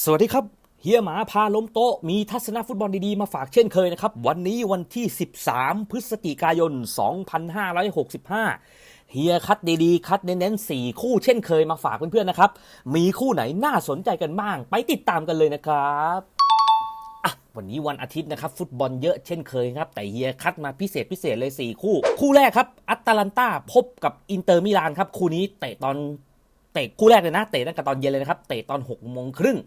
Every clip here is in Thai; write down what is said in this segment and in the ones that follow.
สวัสดีครับ เฮียหมาพาล้มโต๊ะ มีทัศนฟุตบอลดีๆ มาฝากเช่นเคยนะครับ วันนี้วันที่ 13 พฤศจิกายน 2565 เฮียคัดดีๆ คัดเน้นๆ 4 คู่เช่นเคยมาฝากเพื่อนๆนะครับ มีคู่ไหนน่าสนใจกันบ้าง ไปติดตามกันเลยนะครับวันนี้วันอาทิตย์นะครับ ฟุตบอลเยอะเช่นเคยครับ แต่เฮียคัดมาพิเศษพิเศษเลย 4 คู่ คู่แรกครับอัตแลนตาพบกับอินเตอร์มิลานครับ คู่นี้เตะตอนเตะคู่แรกเลยนะ เตะตั้งแต่ตอนเย็นเลยนะครับ เตะตอน6โมงครึ่ง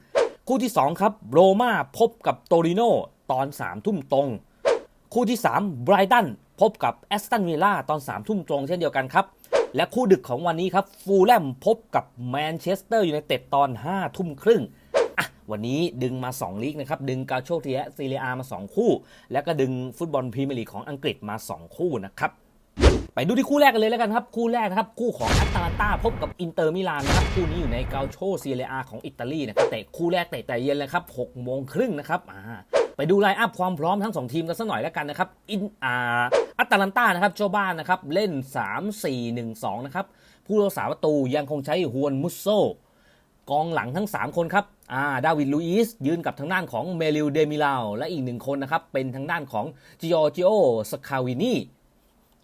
คู่ที่ 2 ครับโรม่าพบกับโตริโนตอน3ทุ่มตรง คู่ที่3ไบรตันพบกับแอสตันวิลล่าตอน3ทุ่มตรงเช่นเดียวกันครับ และคู่ดึกของวันนี้ครับฟูลแลมพบกับแมนเชสเตอร์ยูไนเต็ดตอน5ทุ่มครึ่งอะวันนี้ดึงมา 2 ลีกนะครับ ดึงกาโชเทียซีเรียมา 2 คู่ แล้วก็ดึงฟุตบอลพรีเมียร์ลีกของอังกฤษมา 2 คู่นะครับ ไปดูที่คู่แรกกันเลยแล้วกันครับ คู่แรกนะครับ คู่ของอัตแลนตาพบกับอินเตอร์มิลานนะครับคู่นี้อยู่ในเกาโชเซียเรอาของอิตาลีนะครับเตะคู่แรกเตะแต่เย็นเลยครับ6โมงครึ่งนะครับอ่าไปดูไลน์อัพความพร้อมทั้ง 2 ทีมกันสักหน่อยแล้วกันนะครับอินอาอัตแลนตานะครับเจ้าบ้านนะครับเล่น 3-4-1-2 นะครับผู้รักษาประตูยังคงใช้ฮวนมุสโซกองหลังทั้ง 3 คนครับอ่าดาวิดลุอิสยืนกับทางด้านของเมลิวเดมิลาวและอีกหนึ่งคนนะครับเป็นทางด้านของจิออจิโอสคาวินี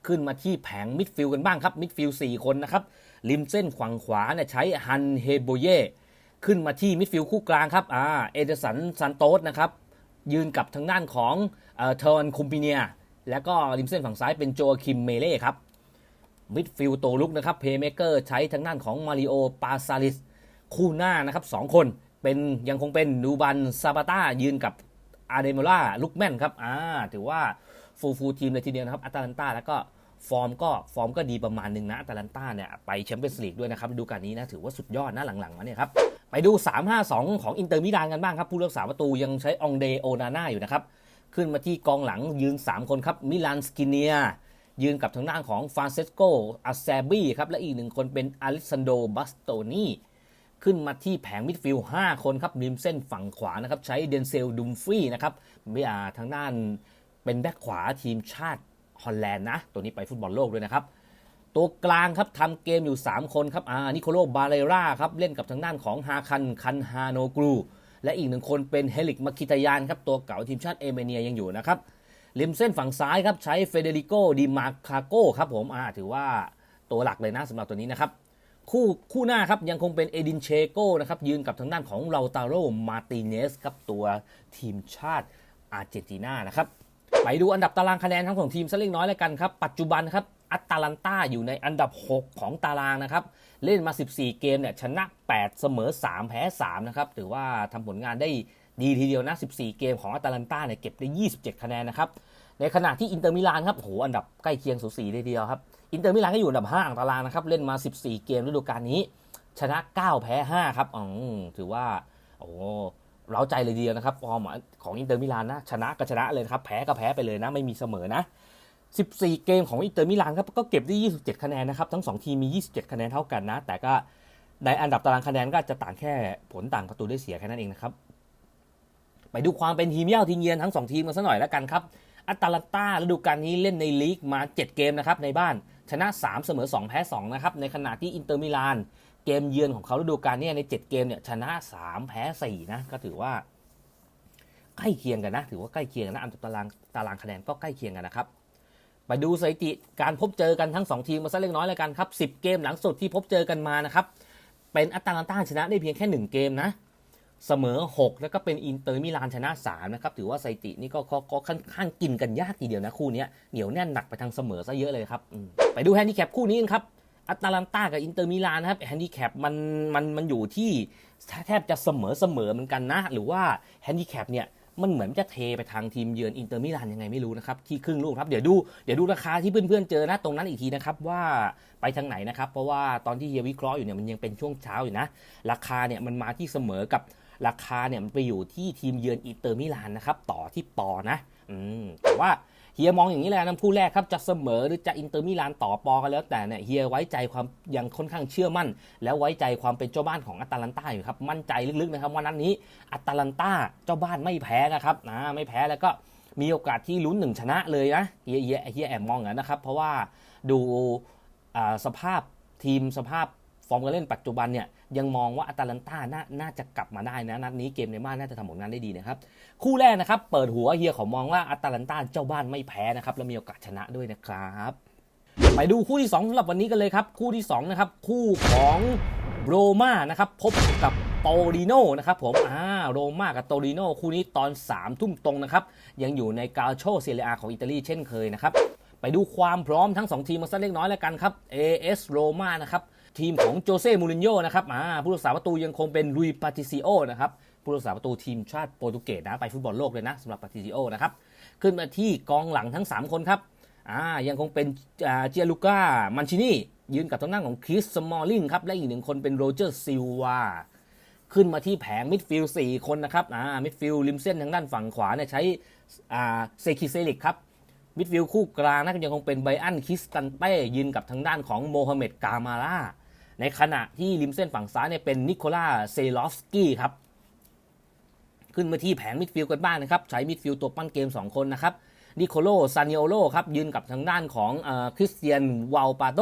ขึ้นมาที่แผงมิดฟิลกันบ้างครับ มิดฟิลสี่คนนะครับริมเส้นฝั่งขวาเนี่ยใช้ฮันเฮโบเย่ขึ้นมาที่มิดฟิลคู่กลางครับอ่าเอเดสันซันโตสนะครับยืนกับทางด้านของเอ่อเทอร์นคุมปิเนีย แล้วก็ริมเส้นฝั่งซ้ายเป็นโจคิมเมเล่ครับมิดฟิลตัวลุกนะครับเพย์เมเกอร์ใช้ทางด้านของมาริโอปาซาลิสคู่หน้านะครับสองคนเป็นยังคงเป็นนูบันซาบาต้ายืนกับอาเดโมล่าลุกแมนครับอ่าถือว่า ฟูลฟูลทีมเลยทีเดียวนะครับอัตแลนตาแล้วก็ฟอร์มก็ฟอร์มก็ดีประมาณหนึ่งนะอัตแลนตาเนี่ยไปแชมเปี้ยนส์ลีกด้วยนะครับดูกาลนี้นะถือว่าสุดยอดนะหลังๆมาเนี่ยครับไปดู 3-5-2 ของอินเตอร์มิลานกันบ้างครับ ผู้รักษาประตูยังใช้องเดโอนาน่าอยู่นะครับ ขึ้นมาที่กองหลังยืน 3 คนครับ มิลานสกิเนีย ยืนกับทางด้านของฟรานเซสโกอาเซบีครับ และอีกหนึ่งคนเป็นอลิซันโดบัสโตนีขึ้นมาที่แผงมิดฟิลด์5คนครับริมเส้นฝั่งขวานะครับ ใช้เดนเซลดุมฟรีนะครับม่อาทางด้าน เป็นแบ็คขวาทีมชาติฮอลแลนด์นะ ตัวนี้ไปฟุตบอลโลกด้วยนะครับ ตัวกลางครับทำเกมอยู่ 3 คนครับ อ่า นิโคโลบาเลราครับ เล่นกับทางด้านของฮาคัน คันฮาโนกรู และอีกหนึ่งคนเป็นเฮลิกมาคิตายานครับ ตัวเก่าทีมชาติเอเมเนียยังอยู่นะครับ ริมเส้นฝั่งซ้ายครับ ใช้เฟเดริโกดิมาคาโกครับผม อ่า ถือว่าตัวหลักเลยนะสำหรับตัวนี้นะครับ คู่คู่หน้าครับยังคงเป็นเอดินเชโกนะครับ ยืนกับทางด้านของเราตาโร มาติเนสครับ ตัวทีมชาติอาร์เจนตินานะครับ ไปดูอันดับตารางคะแนนทั้งสองทีมสักเล็กน้อยแล้วกันครับ ปัจจุบันครับอัตแลนตาอยู่ในอันดับ 6 ของตารางนะครับ เล่นมา 14 เกมเนี่ยชนะ 8 เสมอ 3 แพ้ 3 นะครับถือว่าทำผลงานได้ดีทีเดียวนะ 14 เกมของอัตแลนตาเนี่ยเก็บได้ 27 คะแนนนะครับ ในขณะที่อินเตอร์มิลานครับโหอันดับใกล้เคียงสูสีเลยทีเดียวครับ อินเตอร์มิลานก็อยู่อันดับ 5 ของตารางนะครับ เล่นมา 14 เกมฤดูกาลนี้ ชนะ 9 แพ้ 5 ครับอืมถือว่าโอ้ เร้าใจเลยเดียวนะครับฟอร์มของอินเตอร์มิลานนะชนะก็ชนะเลยนะครับแพ้ก็แพ้ไปเลยนะไม่มีเสมอนะ 14 เกมของอินเตอร์มิลานครับก็เก็บได้ 27 คะแนนนะครับทั้ง 2 ทีมมี 27 คะแนนเท่ากันนะ แต่ก็ในอันดับตารางคะแนนก็จะต่างแค่ผลต่างประตูได้เสียแค่นั้นเองนะครับไปดูความเป็นทีมเย่าทีมเยือนทั้ง 2 ทีมกันสักหน่อยแล้วกันครับอัตแลนตาฤดูกาลนี้เล่นในลีกมา 7 เกมนะครับในบ้านชนะ 3 เสมอ 2 แพ้ 2 นะครับในขณะที่อินเตอร์มิลาน เกมเยือนของเขาฤดูกาลนี้ใน 7 เกมเนี่ยชนะ 3 แพ้ 4 นะ ก็ถือว่า ใกล้เคียงกันนะ ถือว่าใกล้เคียงนะอันดับตารางตารางคะแนนก็ใกล้เคียงกันนะครับ ไปดูสถิติการพบเจอกันทั้ง 2 ทีมมาสักเล็กน้อยแล้วกันครับ 10 เกมหลังสุดที่พบเจอกันมานะครับ เป็นอัตแลนต้าชนะได้เพียงแค่ 1 เกมนะ เสมอ 6 แล้วก็เป็นอินเตอร์มิลานชนะ3นะครับ ถือว่าสถิตินี่ก็ก็ค่อนข้างกินกันยากทีเดียวนะคู่นี้เหนียวแน่นหนักไปทางเสมอซะเยอะเลยครับ ไปดูแฮนดิแคปคู่นี้กันครับ อัตแลนตากับอินเตอร์มิลานนะครับแฮนดิแคปมันมันมันอยู่ที่แทบจะเสมอเสมอเหมือนกันนะ หรือว่าแฮนดิแคปเนี่ยมันเหมือนจะเทไปทางทีมเยือนอินเตอร์มิลานยังไงไม่รู้นะครับ ที่ครึ่งลูกครับเดี๋ยวดูเดี๋ยวดูราคาที่เพื่อนๆเจอนะตรงนั้นอีกทีนะครับว่าไปทางไหนนะครับ เพราะว่าตอนที่เฮียวิเคราะห์อยู่เนี่ยมันยังเป็นช่วงเช้าอยู่นะ ราคาเนี่ยมันมาที่เสมอกับ ราคาเนี่ยมันไปอยู่ที่ทีมเยือนอิเตอร์มิลานนะครับต่อที่ปอนะอืมแต่ว่าเฮียมองอย่างนี้แหละนะคู่แรกครับจะเสมอหรือจะอินเตอร์มิลานต่อปอกันแล้วแต่เนี่ยเฮียไว้ใจความยังค่อนข้างเชื่อมั่น แล้วไว้ใจความเป็นเจ้าบ้านของอัตแลนตาอยู่ครับมั่นใจลึกๆนะครับว่านัดนี้อัตแลนตาเจ้าบ้านไม่แพ้นะครับนะไม่แพ้แล้วก็มีโอกาสที่ลุ้นหนึ่งชนะเลยนะเฮียเฮียเฮียแอบมองอย่างนั้นนะครับ เพราะว่าดูสภาพทีมสภาพ ฟอร์มการเล่นปัจจุบันเนี่ยยังมองว่าอาตาลันตานาน่าจะกลับมาได้นะนัดนี้เกมในบ้านน่าจะทำผลงานได้ดีนะครับคู่แรกนะครับเปิดหัวเฮียเขามองว่าอาตาลันตาเจ้าบ้านไม่แพ้นะครับและมีโอกาสชนะด้วยนะครับไปดูคู่ที่2สำหรับวันนี้กันเลยครับ คู่ที่2นะครับคู่ของโรม่านะครับพบกับโตริโนนะครับผมอ่าโรม่ากับโตริโนคู่นี้ตอน3ามทุ่มตรงนะครับ ยังอยู่ในกาโชเซเรียของอิตาลีเช่นเคยนะครับ ไปดูความพร้อมทั้ง 2 ทีมมาสักเล็กน้อยแล้วกันครับ AS โรม่านะครับ ทีมของโจเซ่มูรินโญ่นะครับอ่าผู้รักษาประตูยังคงเป็นลุยปาติซิโอนะครับผู้รักษาประตูทีมชาติโปรตุเกสนะไปฟุตบอลโลกเลยนะสำหรับปาติซิโอนะครับขึ้นมาที่กองหลังทั้ง 3 คนครับอ่ายังคงเป็นเจียลูก้ามันชินียืนกับทางด้านของคริสสมอลลิงครับและอีกหนึ่งคนเป็นโรเจอร์ซิลวาขึ้นมาที่แผงมิดฟิลด์4คนนะครับอ่ามิดฟิลด์ริมเส้นทางด้านฝั่งขวาเนี่ยใช้อ่าเซคิเซลิกครับมิดฟิลด์คู่กลางนะยังคงเป็นไบอันคิสตันเต้ยืนกับทางด้านของโมฮัมเหม็ดกามาร่า ในขณะที่ริมเส้นฝั่งซ้ายเนี่ยเป็นนิโคล่าเซลอฟสกี้ครับ ขึ้นมาที่แผงมิดฟิลด์กันบ้างนะครับ ใช้มิดฟิลด์ตัวปั้นเกม 2 คนนะครับ นิโคโลซานิโอโลครับ ยืนกับทางด้านของคริสเตียนวาลปาโด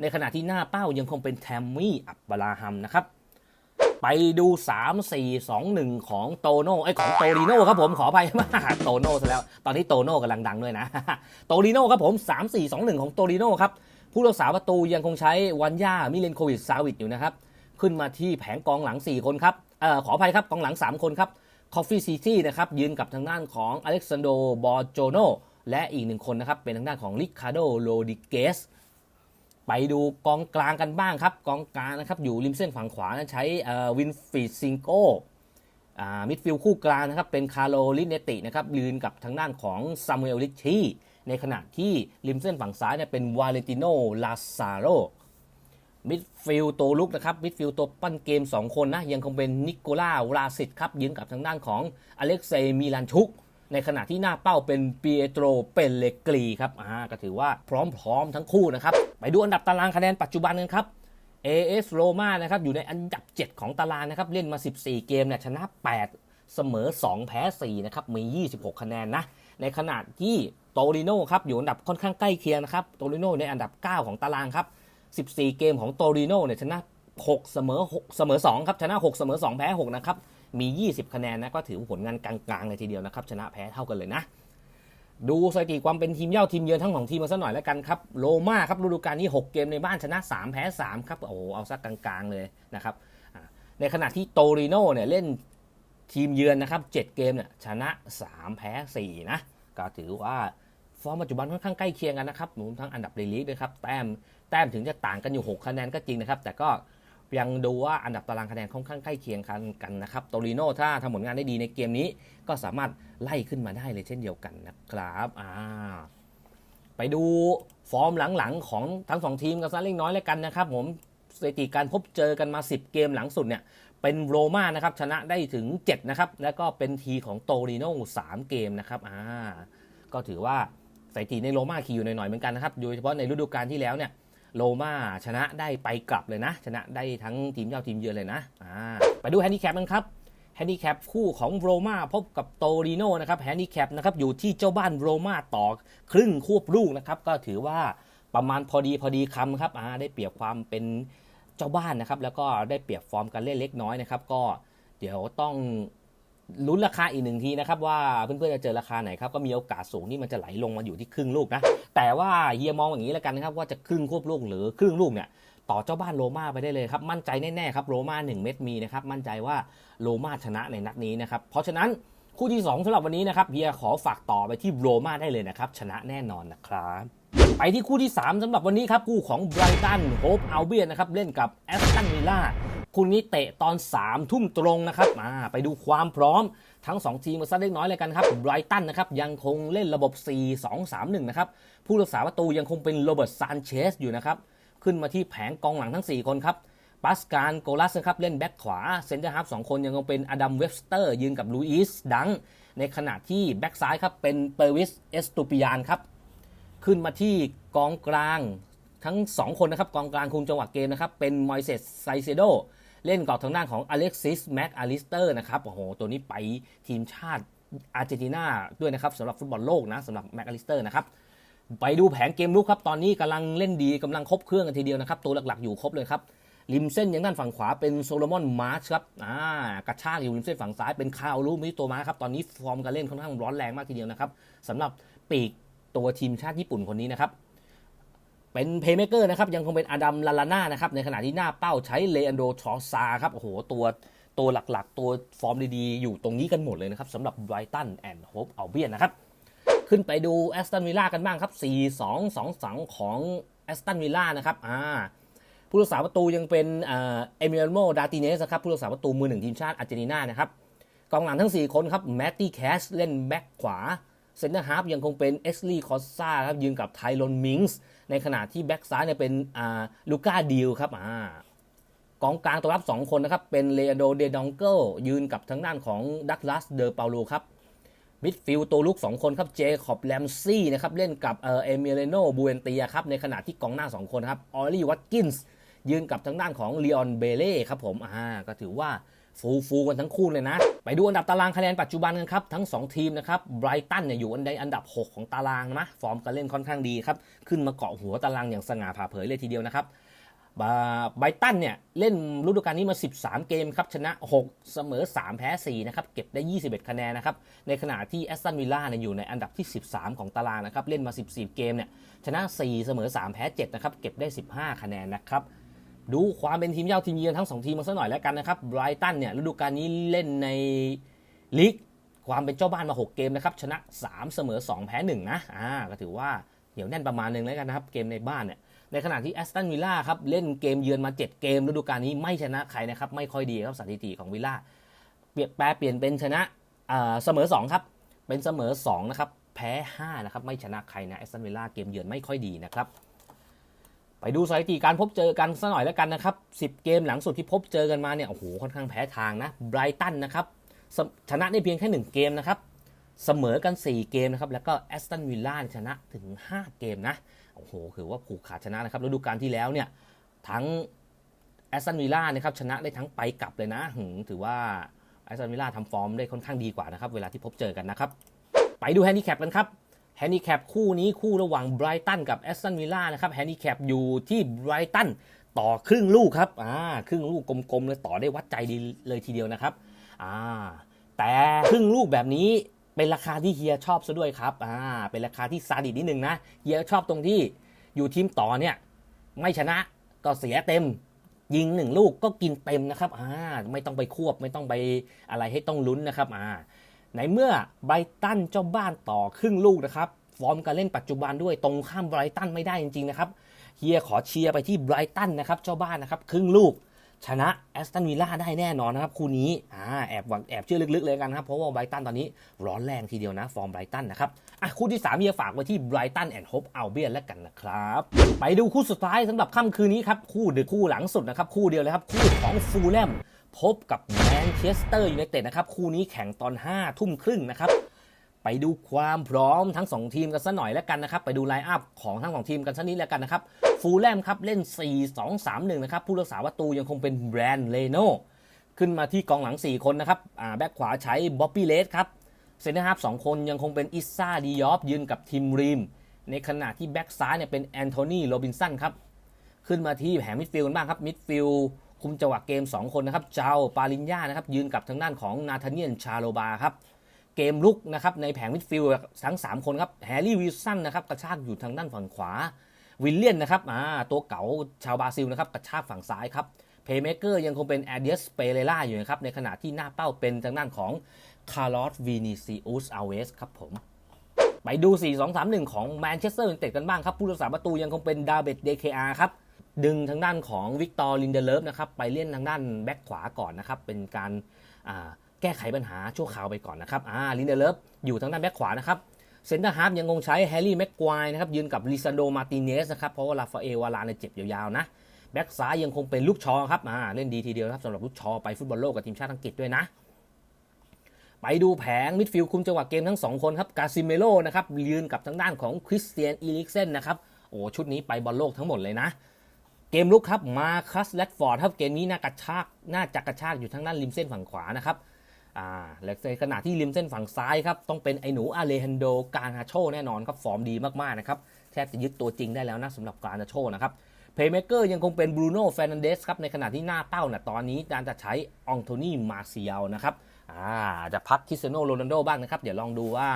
ในขณะที่หน้าเป้ายังคงเป็นแทมมี่อับบราฮัมนะครับ ไปดู 3 4 2 1 ของโตโน่ไอของโตริโน่ครับผมขออภัยมากโตโน่ซะแล้ว ตอนนี้โตโน่กำลังดังด้วยนะ โตริโน่ครับผม 3 4 2 1 ของโตริโน่ครับ ผู้รักษาประตูยังคงใช้วันย่ามิเลนโควิดซาวิดอยู่นะครับ ขึ้นมาที่แผงกองหลัง 4 คนครับออขออภัยครับกองหลัง 3 คนครับคอฟฟี่ซิตี้นะครับยืนกับทางด้านของอเล็กซานโดบอโจโนและอีกหนึ่งคนนะครับ เป็นทางด้านของริคาร์โดโรดิเกสไปดูกองกลางกันบ้างครับกองกลางนะครับอยู่ริมเส้นฝั่งขวานะใช้วินฟิดซิงโกมิดฟิลด์คู่กลางนะครับเป็นคาร์โลลิเนตินะครับยืนกับทางด้านของซามูเอลลิชี ในขณะที่ริมเส้นฝั่งซ้ายเนี่ยเป็นวาเลนติโนลาซาโรมิดฟิลตัวลุกนะครับมิดฟิลตัวปั้นเกม 2 คนนะยังคงเป็นนิโคล่าวราสิตครับยืนกับทางด้านของอเล็กเซย์มิลันชุก ในขณะที่หน้าเป้าเป็นเปียโตรเปเลกรีครับอ่าก็ถือว่าพร้อมๆทั้งคู่นะครับ ไปดูอันดับตารางคะแนนปัจจุบันกันครับ AS Roma นะครับอยู่ในอันดับ 7 ของตารางนะครับเล่นมา 14 เกมเนี่ยชนะ 8 เสมอ 2 แพ้ 4 นะครับมี 26 คะแนนนะ ในขณะที่โตริโน่ครับอยู่อันดับค่อนข้างใกล้เคียงนะครับโตริโน่ในอันดับ 9 ของตารางครับ 14 เกมของโตริโน่เนี่ยชนะ 6 เสมอ6เสมอ2ครับชนะ 6 เสมอ 2 แพ้ 6 นะครับ มี 20 คะแนนนะก็ถือผลงานกลางๆเลยทีเดียวนะครับ ชนะแพ้เท่ากันเลยนะ ดูสถิติความเป็นทีมเย่าทีมเยือนทั้งของทีมมาสักหน่อยแล้วกันครับโรม่าครับฤดูกาลนี้ 6 เกมในบ้านชนะ 3 แพ้ 3 ครับโอ้โหเอาสักกลางๆเลยนะครับในขณะที่โตริโน่เนี่ยเล่นทีมเยือนนะครับ 7 เกมเนี่ยชนะ 3 แพ้ 4 นะ ก็ถือว่าฟอร์มปัจจุบันค่อนข้างใกล้เคียงกันนะครับรวมทั้งอันดับลีกด้วยครับ แต้มแต้มถึงจะต่างกันอยู่ 6 คะแนนก็จริงนะครับ แต่ก็ยังดูว่าอันดับตารางคะแนนค่อนข้างใกล้เคียงกันกันนะครับโตริโน่ถ้าทำผลงานได้ดีในเกมนี้ ก็สามารถไล่ขึ้นมาได้เลยเช่นเดียวกันนะครับอ่าไปดูฟอร์มหลังๆของทั้งสองทีมกันสักเล็กน้อยแล้วกันนะครับผมสถิติการพบเจอกันมา 10 เกมหลังสุดเนี่ย เป็นโรม่านะครับชนะได้ถึง 7 นะครับ แล้วก็เป็นทีของโตริโน่3เกมนะครับอ่าก็ถือว่าสถิติในโรม่าขี่อยู่หน่อยๆเหมือนกันนะครับโดยเฉพาะในฤดูกาลที่แล้วเนี่ยโรม่าชนะได้ไปกลับเลยนะ ชนะได้ทั้งทีมเจ้าทีมเยือนเลยนะอ่าไปดูแฮนดิแคปกันครับแฮนดิแคปคู่ของโรม่าพบกับโตริโน่นะครับแฮนดิแคปนะครับอยู่ที่เจ้าบ้านโรม่าต่อครึ่งควบลูกนะครับก็ถือว่าประมาณพอดีพอดีคำครับอ่าได้เปรียบความเป็น เจ้าบ้านนะครับ แล้วก็ได้เปรียบฟอร์มการเล่นเล็กน้อยนะครับ ก็เดี๋ยวต้องลุ้นราคาอีกหนึ่งทีนะครับ ว่าเพื่อนๆจะเจอราคาไหนครับก็มีโอกาสสูงที่มันจะไหลลงมาอยู่ที่ครึ่งลูกนะ แต่ว่าเฮียมองอย่างนี้แล้วกันนะครับ ว่าจะครึ่งควบลูกหรือครึ่งลูกเนี่ยต่อเจ้าบ้านโรม่าไปได้เลยครับมั่นใจแน่ๆครับโรม่า1เม็ดมีนะครับมั่นใจว่าโรม่าชนะในนัดนี้นะครับเพราะฉะนั้นคู่ที่ 2สำหรับวันนี้นะครับเฮียขอฝากต่อไปที่โรม่าได้เลยนะครับชนะแน่นอนนะครับ ไปที่คู่ที่ 3สำหรับวันนี้ครับ คู่ของไบรตันโฮปอัลเบียนนะครับ เล่นกับแอสตันวิลล่าคู่นี้เตะตอน3ทุ่มตรงนะครับมาไปดูความพร้อมทั้ง 2 ทีมมาสักเล็กน้อยเลยกันครับไบรตันนะครับยังคงเล่นระบบ 4-2-3-1 นะครับ ผู้รักษาประตูยังคงเป็นโรเบิร์ตซานเชสอยู่นะครับ ขึ้นมาที่แผงกองหลังทั้ง 4 คนครับปัสการโกลัสนะครับเล่นแบ็คขวาเซนเตอร์ฮาร์ฟสองคนยังคงเป็นอดัมเวบสเตอร์ยืนกับลูอิสดัง ในขณะที่แบ็คซ้ายครับเป็นเปอร์วิสเอสตูปิยานครับ ขึ้นมาที่กองกลางทั้ง 2 คนนะครับ กองกลางคุมจังหวะเกมนะครับ เป็นมอยเซสไซเซโดเล่นกับทางด้านของอเล็กซิสแม็กอลิสเตอร์นะครับ โอ้โห ตัวนี้ไปทีมชาติอาร์เจนตินาด้วยนะครับสำหรับฟุตบอลโลกนะสำหรับแม็กอลิสเตอร์นะครับ ไปดูแผนเกมลุกครับ ตอนนี้กำลังเล่นดีกำลังครบเครื่องกันทีเดียวนะครับ ตัวหลักๆอยู่ครบเลยครับริมเส้นยังด้านฝั่งขวาเป็นโซโลมอนมาร์ชครับอ่ากระชากอยู่ริมเส้นฝั่งซ้ายเป็นคาโอลูมิโตมาครับตอนนี้ฟอร์มการเล่นค่อนข้างร้อนแรงมากทีเดียวนะครับสำหรับปีก ตัวทีมชาติญี่ปุ่นคนนี้นะครับ เป็นเพย์เมเกอร์นะครับ ยังคงเป็นอดัมลาลาน่านะครับ ในขณะที่หน้าเป้าใช้เลอันโดชอซาครับโอ้โหตัวตัวหลักๆ ตัวฟอร์มดีๆ อยู่ตรงนี้กันหมดเลยนะครับสำหรับไบรตันแอนด์โฮปอัลเบียนนะครับ ขึ้นไปดูแอสตันวิลล่ากันบ้างครับ 4-2-2-2 ของแอสตันวิลล่านะครับอ่าผู้รักษาประตูยังเป็นเอมิเอลโมดาติเนสครับผู้รักษาประตูมือหนึ่งทีมชาติอาร์เจนตินานะครับกองหลังทั้ง 4 คนครับแมตตี้แคชเล่นแบ็กขวา เซนเตอร์ฮาร์ฟยังคงเป็นเอสลีย์คอสซาครับยืนกับไทลอนมิงส์ในขณะที่แบ็กซ้ายเนี่ยเป็นอ่าลูก้าดิลครับอ่ากองกลางตัวรับ 2 คนนะครับ เป็นเลโดเดดองเกิลยืนกับทางด้านของดักลัสเดอเปาโลครับมิดฟิลด์ตัวลุก 2 คนครับเจคอบแลมซี่นะครับเล่นกับเอเอมิเลโนบูเอนเตียครับในขณะที่กองหน้า 2 คนครับออลลี่วัตกินส์ยืนกับทางด้านของเลออนเบเล่ครับผมอ่าก็ถือว่า ฟูฟูกันทั้งคู่เลยนะ ไปดูอันดับตารางคะแนนปัจจุบันกันครับ ทั้ง 2 ทีมนะครับไบรตันเนี่ยอยู่อันใดอันดับ 6 ของตารางนะฟอร์มการเล่นค่อนข้างดีครับ ขึ้นมาเกาะหัวตารางอย่างสง่าผ่าเผยเลยทีเดียวนะครับไบรตันเนี่ยเล่นฤดูกาลนี้มา 13 เกมครับ ชนะ 6 เสมอ 3 แพ้ 4 นะครับ เก็บได้ 21 คะแนนนะครับ ในขณะที่แอสตันวิลล่าเนี่ยอยู่ในอันดับที่ 13 ของตารางนะครับ เล่นมา 14 เกมเนี่ยชนะ 4 เสมอ 3 แพ้ 7 นะครับ เก็บได้ 15 คะแนนนะครับ ดูความเป็นทีมเย่าทีมเยือนทั้ง 2 ทีมมาสักหน่อยแล้วกันนะครับไบรตันเนี่ยฤดูกาลนี้เล่นในลีกความเป็นเจ้าบ้านมา 6 เกมนะครับชนะ 3 เสมอ 2 แพ้1นะอ่าก็ถือว่าเหนียวแน่นประมาณหนึ่งแล้วกันนะครับ เกมในบ้านเนี่ยในขณะที่แอสตันวิลล่าครับเล่นเกมเยือนมา 7 เกมฤดูกาลนี้ไม่ชนะใครนะครับไม่ค่อยดีครับสถิติของวิลล่าเปลี่ยนแปลเปลี่ยนเป็นชนะอ่าเสมอ2ครับเป็นเสมอ2นะครับแพ้5นะครับไม่ชนะใครนะแอสตันวิลล่าเกมเยือนไม่ค่อยดีนะครับ ไปดูสถิติการพบเจอกันสัหน่อยแล้วกันนะครับ 10 เกมหลังสุดที่พบเจอกันมาเนี่ยโอ้โหค่อนข้างแพ้ทางนะไบรตันนะครับชนะได้เพียงแค่ 1 เกมนะครับ เสมอกัน 4 เกมนะครับ แล้วก็แอสตันวิลล่าชนะถึง 5 เกมนะโอ้โหคือว่าผูกขาดชนะนะครับฤดูกาลที่แล้วเนี่ยทั้งแอสตันวิลล่านะครับชนะได้ทั้งไปกลับเลยนะถือว่าแอสตันวิลล่าทำฟอร์มได้ค่อนข้างดีกว่านะครับ เวลาที่พบเจอกันนะครับ ไปดูแฮนดิแคปกันครับ นดิแคปคู่นี้คู่ระหว่างไบรตันกับแอสตันวิลล่านะครับแฮนดิแคปอยู่ที่ไบรตันต่อครึ่งลูกครับอ่าครึ่งลูกกลมๆเลยต่อได้วัดใจดีเลยทีเดียวนะครับอ่าแต่ครึ่งลูกแบบนี้เป็นราคาที่เฮียชอบซะด้วยครับอ่าเป็นราคาที่ซาดิสนิดนึงนะเฮียชอบตรงที่อยู่ทีมต่อเนี่ยไม่ชนะก็เสียเต็ม ยิงหนึ่งลูกก็กินเต็มนะครับอ่าไม่ต้องไปควบไม่ต้องไปอะไรให้ต้องลุ้นนะครับอ่า ในเมื่อไบรตันเจ้าบ้านต่อครึ่งลูกนะครับ ฟอร์มการเล่นปัจจุบันด้วยตรงข้ามไบรตันไม่ได้จริงๆนะครับเฮียขอเชียร์ไปที่ไบรตันนะครับเจ้าบ้านนะครับครึ่งลูกชนะแอสตันวิลล่าได้แน่นอนนะครับคู่นี้อ่าแอบหวังแอบเชื่อลึกๆเลยกันครับเพราะว่าไบรตันตอนนี้ร้อนแรงทีเดียวนะ ฟอร์มไบรตันนะครับอะคู่ที่3เฮียฝากไว้ที่ไบรตันแอนด์โฮปอัลเบียนแล้วกันนะครับ ไปดูคู่สุดท้ายสำหรับค่ำคืนนี้ครับ คู่ดึกคู่หลังสุดนะครับ คู่เดียวเลยครับ คู่ของฟูลแลม พบกับแมนเชสเตอร์ยูไนเต็ดนะครับ คู่นี้แข่งตอน5ทุ่มครึ่งนะครับ ไปดูความพร้อมทั้ง 2 ทีมกันสักหน่อยแล้วกันนะครับ ไปดูไลน์อัพของทั้ง 2 ทีมกันสักนิดแล้วกันนะครับ ฟูลแลมครับเล่น 4-2-3-1 นะครับ ผู้รักษาประตูยังคงเป็นแบรนด์เลโนขึ้นมาที่กองหลัง 4 คนนะครับอ่าแบ็คขวาใช้บ๊อบบี้เลสครับเซนเตอร์ฮาฟสองคนยังคงเป็นอิซ่าดิยอฟยืนกับทีมรีมในขณะที่แบ็กซ้ายเนี่ยเป็นแอนโทนีโรบินสันครับ ขึ้นมาที่แผงมิดฟิลด์กันบ้างครับมิดฟิลด์ คุมจังหวะเกม 2 คนนะครับ เจ้าปาลินญานะครับยืนกับทางด้านของนาธานเนียนชาโลบาครับเกมลุกนะครับในแผงมิดฟิลด์ทั้ง 3 คนครับแฮร์รี่วิลสันนะครับกระชากอยู่ทางด้านฝั่งขวา วิลเลียนนะครับอ่าตัวเก๋าชาวบราซิลนะครับกระชากฝั่งซ้ายครับเพย์เมเกอร์ยังคงเป็นแอเดียสเปเรล่าอยู่นะครับในขณะที่หน้าเป้าเป็นทางด้านของคาร์ลอสวินิซิอุสอาเวสครับผม ไปดู 4-2-3-1 ของแมนเชสเตอร์ยูไนเต็ดกันบ้างครับ ผู้รักษาประตูยังคงเป็นดาเบตเดเคอาครับ ดึงทางด้านของวิกตอร์ลินเดเลฟนะครับไปเล่นทางด้านแบ็คขวาก่อนนะครับเป็นการแก้ไขปัญหาชั่วคราวไปก่อนนะครับอ่าลินเดเลฟอยู่ทางด้านแบ็คขวานะครับเซนเตอร์ฮาร์ฟยังคงใช้แฮร์รี่แม็กควายนะครับยืนกับลิซานโดมาติเนสนะครับเพราะว่าลาฟาเอวาลาเนี่ยเจ็บยาวๆนะแบ็กซ้ายยังคงเป็นลูกชอครับอ่าเล่นดีทีเดียวครับสำหรับลูกชอไปฟุตบอลโลกกับทีมชาติอังกฤษด้วยนะไปดูแผงมิดฟิลด์คุมจังหวะเกมทั้ง 2 คนครับกาซิเมโลนะครับยืนกับทางด้านของคริสเตียนอีลิกเซนนะครับโอ้ชุดนี้ไปบอลโลกทั้งหมดเลยนะ เกมลุกครับมาคัสแลดฟอร์ดครับเกมนี้น่ากระชากน่าจะกระชากอยู่ทางด้านริมเส้นฝั่งขวานะครับอ่าและในขณะที่ริมเส้นฝั่งซ้ายครับต้องเป็นไอหนูอาเลฮันโดการาโชแน่นอนครับฟอร์มดีมากๆนะครับแทบจะยึดตัวจริงได้แล้วนะสำหรับการาโชนะครับเพย์เมเกอร์ยังคงเป็นบรูโน่เฟรนันเดสครับในขณะที่หน้าเป้านะตอนนี้การจะใช้อองโทนี่มาเซียลนะครับอ่าจะพักคริสเตียโนโรนัลโดบ้างนะครับเดี๋ยวลองดูว่า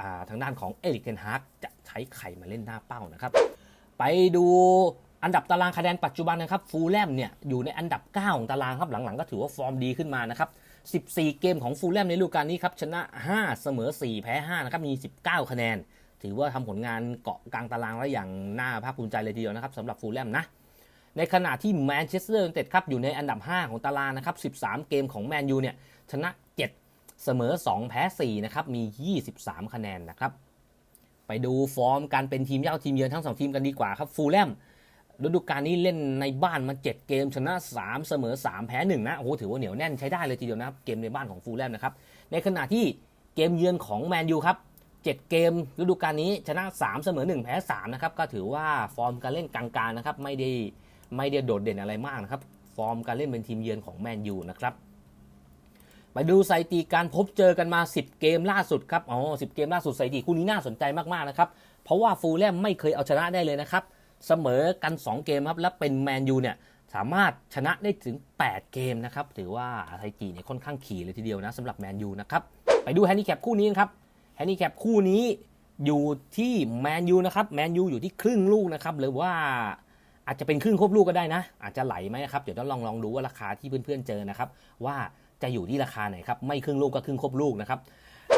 อ่าทางด้านของเอริกเทนฮาร์กจะใช้ใครมาเล่นหน้าเป้านะครับไปดู อันดับตารางคะแนนปัจจุบันนะครับฟูลแลมเนี่ยอยู่ในอันดับ 9 ของตารางครับหลังๆ ก็ถือว่าฟอร์มดีขึ้นมานะครับ 14 เกมของฟูลแลมในฤดูกาลนี้ครับชนะ 5 เสมอ 4 แพ้ 5 นะครับมี 19 คะแนน ถือว่าทำผลงานเกาะกลางตารางไว้อย่างน่าภาคภูมิใจเลยทีเดียวนะครับสำหรับฟูลแลมนะในขณะที่แมนเชสเตอร์ยูไนเต็ดครับอยู่ในอันดับ 5 ของตารางนะครับ 13 เกมของแมนยูเนี่ยชนะ 7 เสมอ 2 แพ้ 4 นะครับมี 23 คะแนนนะครับไปดูฟอร์มการเป็นทีมเย่าทีมเยือนทั้งสองทีมกันดีกว่าครับฟูลแลม ฤดูกาลนี้เล่นในบ้านมา 7 เกมชนะ 3 เสมอ 3 แพ้1นะโอ้โหถือว่าเหนียวแน่นใช้ได้เลยทีเดียวนะครับเกมในบ้านของฟูลแลมนะครับในขณะที่เกมเยือนของแมนยูครับ7 เกมฤดูกาลนี้ชนะ 3 เสมอ 1 แพ้3นะครับก็ถือว่าฟอร์มการเล่นกลางๆนะครับไม่ได้ไม่ได้โดดเด่นอะไรมากนะครับฟอร์มการเล่นเป็นทีมเยือนของแมนยูนะครับไปดูสถิติการพบเจอกันมา 10 เกมล่าสุดครับอ๋อ10 เกมล่าสุดสถิติคู่นี้น่าสนใจมากๆนะครับเพราะว่าฟูลแลมไม่เคยเอาชนะได้เลยนะครับ เสมอกัน 2 เกมครับ และเป็นแมนยูเนี่ยสามารถชนะได้ถึง 8 เกมนะครับ ถือว่าสถิติเนี่ยค่อนข้างขี่เลยทีเดียวนะสำหรับแมนยูนะครับไปดูแฮนดิแคปคู่นี้นครับแฮนดิแคปคู่นี้อยู่ที่แมนยูนะครับแมนยูอยู่ที่ครึ่งลูกนะครับหรือว่าอาจจะเป็นครึ่งควบลูกก็ได้นะ อาจจะไหลไหมครับเดี๋ยวต้องลองลองดูว่าราคาที่เพื่อนๆเจอนะครับ ว่าจะอยู่ที่ราคาไหนครับไม่ครึ่งลูกก็ครึ่งควบลูกนะครับ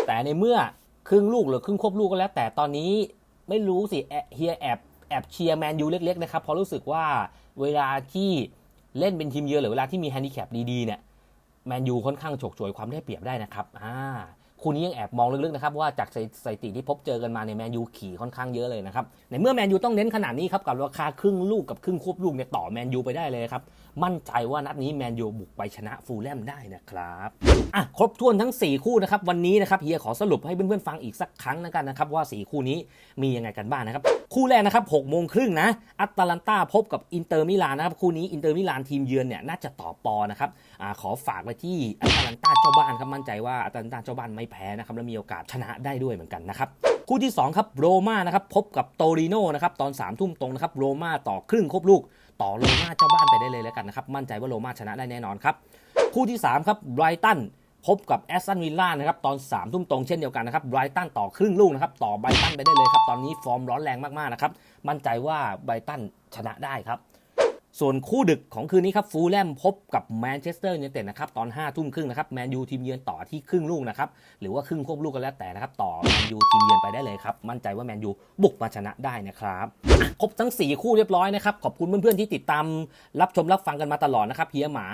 แต่ในเมื่อครึ่งลูกหรือครึ่งควบลูกก็แล้ว แต่ตอนนี้ไม่รู้สิเฮียแอบ อบเชียร์แมนยูเล็กๆนะครับเพราะรู้สึกว่าเวลาที่เล่นเป็นทีมเยือนหรือเวลาที่มีแฮนดิแคปดีๆเนี่ยแมนยูค่อนข้างฉกฉวยความได้เปรียบได้นะครับอ่าคู่นี้ยังแอบมองลึกๆนะครับว่าจากสถิติที่พบเจอกันมาในแมนยูขี่ค่อนข้างเยอะเลยนะครับในเมื่อแมนยูต้องเน้นขนาดนี้ครับกับราคาครึ่งลูกกับครึ่งควบลูกเนี่ยต่อแมนยูไปได้เลยครับ มั่นใจว่านัดนี้แมนยูบุกไปชนะฟูลแลมได้นะครับอะครบถ้วนทั้ง 4 คู่นะครับวันนี้นะครับเฮียขอสรุปให้เพื่อนๆฟังอีกสักครั้งนะกันนะครับว่า 4 คู่นี้มียังไงกันบ้างนะครับคู่แรกนะครับ6โมงครึ่งนะอัตแลนตาพบกับอินเตอร์มิลานนะครับคู่นี้อินเตอร์มิลานทีมเยือนเนี่ยน่าจะต่อปอนะครับอ่าขอฝากไว้ที่อัตแลนตาเจ้าบ้านครับมั่นใจว่าอัตแลนตาเจ้าบ้านไม่แพ้นะครับและมีโอกาสชนะได้ด้วยเหมือนกันนะครับคู่ที่2ครับโรม่านะครับพบกับโตริโนนะครับตอน3ามทุ่มตรงนะครับโรม่าต่อครึ่งครบลูก ต่อโรมาเจ้าบ้านไปได้เลยแล้วกันนะครับ มั่นใจว่าโรมาชนะได้แน่นอนครับ คู่ที่ 3 ครับไบรตันพบกับแอสตันวิลล่านะครับตอน3ามทุ่มตรงเช่นเดียวกันนะครับไบรตันต่อครึ่งลูกนะครับต่อไบรตันไปได้เลยครับ ตอนนี้ฟอร์มร้อนแรงมากๆนะครับมั่นใจว่าไบรตันชนะได้ครับ ส่วนคู่ดึกของคืนนี้ครับฟูลแลมพบกับแมนเชสเตอร์ยูไนเต็ดนะครับตอน5้าทุ่มครึ่งนะครับแมนยูทีมเยือนต่อที่ครึ่งลูกนะครับหรือว่าครึ่งควบลูกก็แล้วแต่นะครับต่อแมนยูทีมเยือนไปได้เลยครับ มั่นใจว่าแมนยูบุกมาชนะได้นะครับครบทั้ง 4 คู่เรียบร้อยนะครับ ขอบคุณเพื่อนๆที่ติดตามรับชมรับฟังกันมาตลอดนะครับเฮียหมา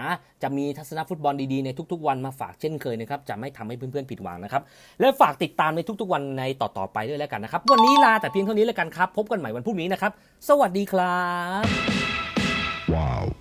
จะมีทัศนฟุตบอลดีๆในทุกๆ วันมาฝากเช่นเคยนะครับจะไม่ทำให้เพื่อนๆผิดหวังนะครับและฝากติดตามในทุกๆ วันในต่อๆไปด้วยแล้วกันนะครับวันนี้ลาแต่เพียงเท่านี้แล้วกันครับพบกันใหม่วันพรุ่งนี้นะครับสวัสดีครับ Wow.